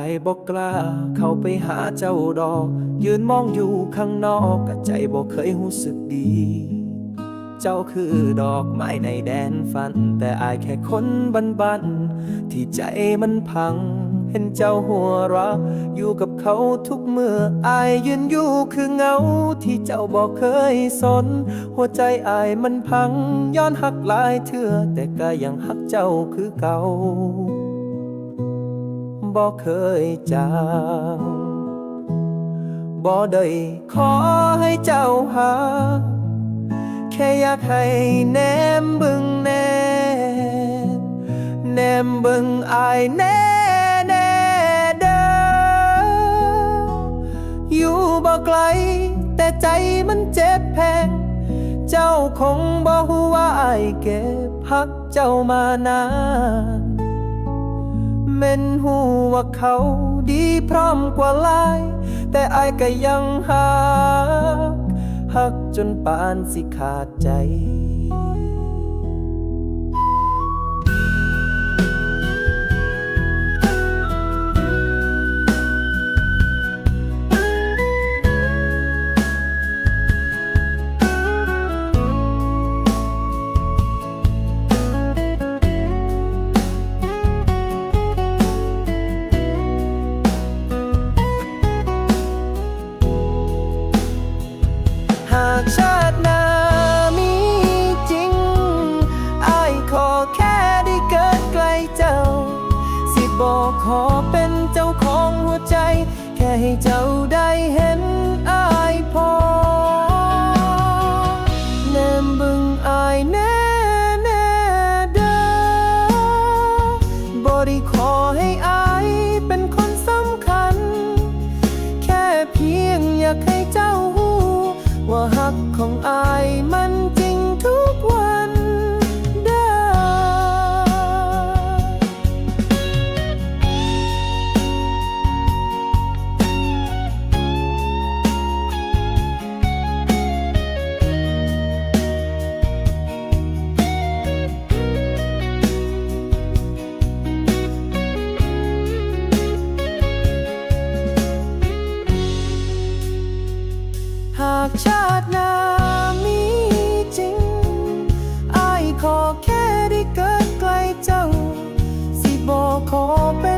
ายบอกกล้า เข้าไปหาเจ้าดอก ยืนมองอยู่ข้างนอกกะใจบอกเคยรู้สึกดี เจ้าคือดอกไม้ในแดนฝัน แต่อายแค่คนบันๆที่ใจมันพัง เห็นเจ้าหัวเราะอยู่กับเขาทุกเมื่ออายยืนอยู่คือเงา ที่เจ้าบอกเคยสน หัวใจอายมันพัง ย้อนหักหลายเถื่อแต่ก็ยังหักเจ้าคือเก่า บ่เคยจางบ่ได้ขอให้เจ้าหา แค่อยากให้แนมบึงแน่แนมบึงอายแน่แน่เด้ออยู่บ่ไกล แต่ใจมันเจ็บแพง เจ้าคงบ่ฮู้ว่าอายเก็บพักเจ้ามานาน เม่นหูว่าเขาดีพร้อมกว่าลาย แต่อายก็ยังหักหักจนปานสิขาดใจ ชาตนามีจริงอาขอแค่ได้เกิดไกลเจ้า สิบอกขอเป็นเจ้าของหัวใจ แค่ให้เจ้าได้เห็นอายพอแนมบึงอายแน่แน่เด้อบอได้ขอให้อายเป็นคนสำคัญ แค่เพียงอยากให้เจ้า 宠爱。可悲。